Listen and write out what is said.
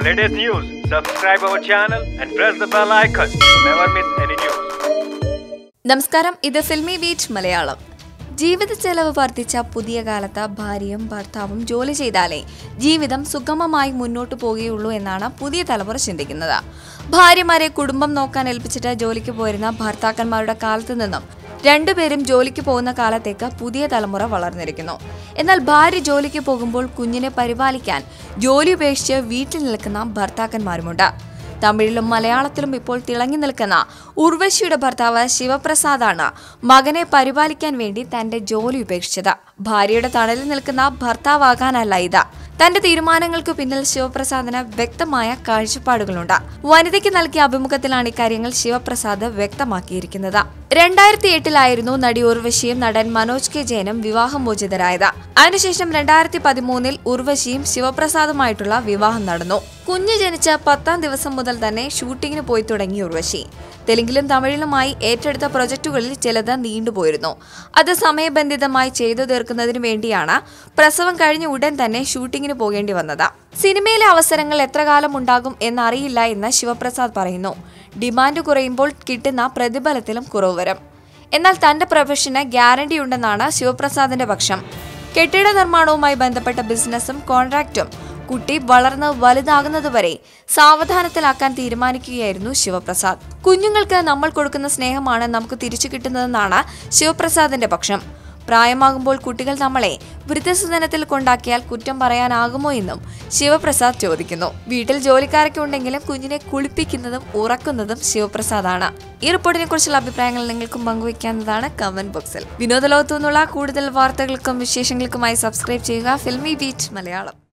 latest news, subscribe our channel and press the bell icon to never miss any news. നമസ്കാരം ഇത് filmy beat Malayalam ജീവിത ചെലവ് വർദ്ധിച്ച പുതിയ കാലത്ത് ഭാര്യയും ഭർത്താവും ജോലി ചെയ്താലേ ജീവിതം സുഗമമായി മുന്നോട്ട് പോകുകയുള്ളൂ എന്നാണ് പുതിയ തലമുറ ചിന്തിക്കുന്നത് ഭാര്യമാരെ കുടുംബം നോക്കാൻ ഏൽപ്പിച്ചിട്ട് ജോലിക്ക് പോയിരുന്ന ഭർത്താക്കന്മാരുടെ കാലത്ത് നിന്നും രണ്ടുപേരും ജോലിക്ക് പോകുന്ന കാലത്തേക്ക് പുതിയ തലമുറ വളർന്നിരിക്കുന്നു. എന്നാൽ ഭാര്യ ജോലിക്ക് പോകുമ്പോൾ കുഞ്ഞിനെ പരിപാലിക്കാൻ ജോലി ഉപേക്ഷിച്ച് വീട്ടിൽ നിൽക്കുന്ന ഭർത്താക്കന്മാരുമുണ്ട്. തമിഴിലും മലയാളത്തിലും ഇപ്പോൾ തിളങ്ങി നിൽക്കുന്ന ഉർവശിയുടെ ഭർത്താവ് ശിവപ്രസാദാണ് മകനെ പരിപാലിക്കാൻ വേണ്ടി തന്റെ ജോലി ഉപേക്ഷിച്ചത്. ഭാര്യയുടെ തണലിൽ നിൽക്കുന്ന ഭർത്താവാകാനല്ല ഇത്. തന്റെ തീരുമാനങ്ങൾക്ക് പിന്നിൽ ശിവപ്രസാദിന് വ്യക്തമായ കാഴ്ചപ്പാടുകളുണ്ട്. വനിതയ്ക്ക് നൽകിയ അഭിമുഖത്തിലാണ് ഇക്കാര്യങ്ങൾ ശിവപ്രസാദ് വ്യക്തമാക്കിയിരിക്കുന്നത്. രണ്ടായിരത്തി എട്ടിലായിരുന്നു നടി ഉർവശിയും നടൻ മനോജ് കെ ജയനും വിവാഹമോചിതരായത് അതിനുശേഷം രണ്ടായിരത്തി പതിമൂന്നിൽ ഉർവശിയും ശിവപ്രസാദുമായിട്ടുള്ള വിവാഹം നടന്നു. കുഞ്ഞ് ജനിച്ച പത്താം ദിവസം മുതൽ തന്നെ ഷൂട്ടിങ്ങിന് പോയി തുടങ്ങി ഉർവശി. തെലുങ്കിലും തമിഴിലുമായി ഏറ്റെടുത്ത പ്രൊജക്ടുകളിൽ ചിലത് നീണ്ടുപോയിരുന്നു. അത് സമയബന്ധിതമായി ചെയ്തു തീർക്കുന്നതിനു വേണ്ടിയാണ് പ്രസവം കഴിഞ്ഞ ഉടൻ തന്നെ ഷൂട്ടിങ്ങിന് പോകേണ്ടി വന്നത്. സിനിമയിലെ അവസരങ്ങൾ എത്ര കാലം ഉണ്ടാകും എന്നറിയില്ല എന്ന് ശിവപ്രസാദ് പറയുന്നു. ഡിമാൻഡ് കുറയുമ്പോൾ കിട്ടുന്ന പ്രതിഫലത്തിലും കുറവ് വരും. എന്നാൽ തന്റെ പ്രൊഫഷന് ഗ്യാരണ്ടി ഉണ്ടെന്നാണ് ശിവപ്രസാദിന്റെ പക്ഷം. കെട്ടിട നിർമ്മാണവുമായി ബന്ധപ്പെട്ട ബിസിനസ്സും കോൺട്രാക്റ്റും കുട്ടി വളർന്ന് വലുതാകുന്നതുവരെ സാവധാനത്തിലാക്കാൻ തീരുമാനിക്കുകയായിരുന്നു ശിവപ്രസാദ്. കുഞ്ഞുങ്ങൾക്ക് നമ്മൾ കൊടുക്കുന്ന സ്നേഹമാണ് നമുക്ക് തിരിച്ചു കിട്ടുന്നതെന്നാണ് ശിവപ്രസാദിന്റെ പക്ഷം. പ്രായമാകുമ്പോൾ കുട്ടികൾ നമ്മളെ വൃദ്ധസദനത്തിൽ കൊണ്ടാക്കിയാൽ കുറ്റം പറയാനാകുമോ എന്നും ശിവപ്രസാദ് ചോദിക്കുന്നു. വീട്ടിൽ ജോലിക്കാരൊക്കെ ഉണ്ടെങ്കിലും കുഞ്ഞിനെ കുളിപ്പിക്കുന്നതും ഉറക്കുന്നതും ശിവപ്രസാദാണ്. ഈ റിപ്പോർട്ടിനെ കുറിച്ചുള്ള അഭിപ്രായങ്ങൾ നിങ്ങൾക്കും പങ്കുവയ്ക്കാവുന്നതാണ് കമന്റ് ബോക്സിൽ. വിനോദ നിന്നുള്ള കൂടുതൽ വാർത്തകൾക്കും വിശേഷങ്ങൾക്കുമായി സബ്സ്ക്രൈബ് ചെയ്യുക ഫിൽമി ബീറ്റ് മലയാളം.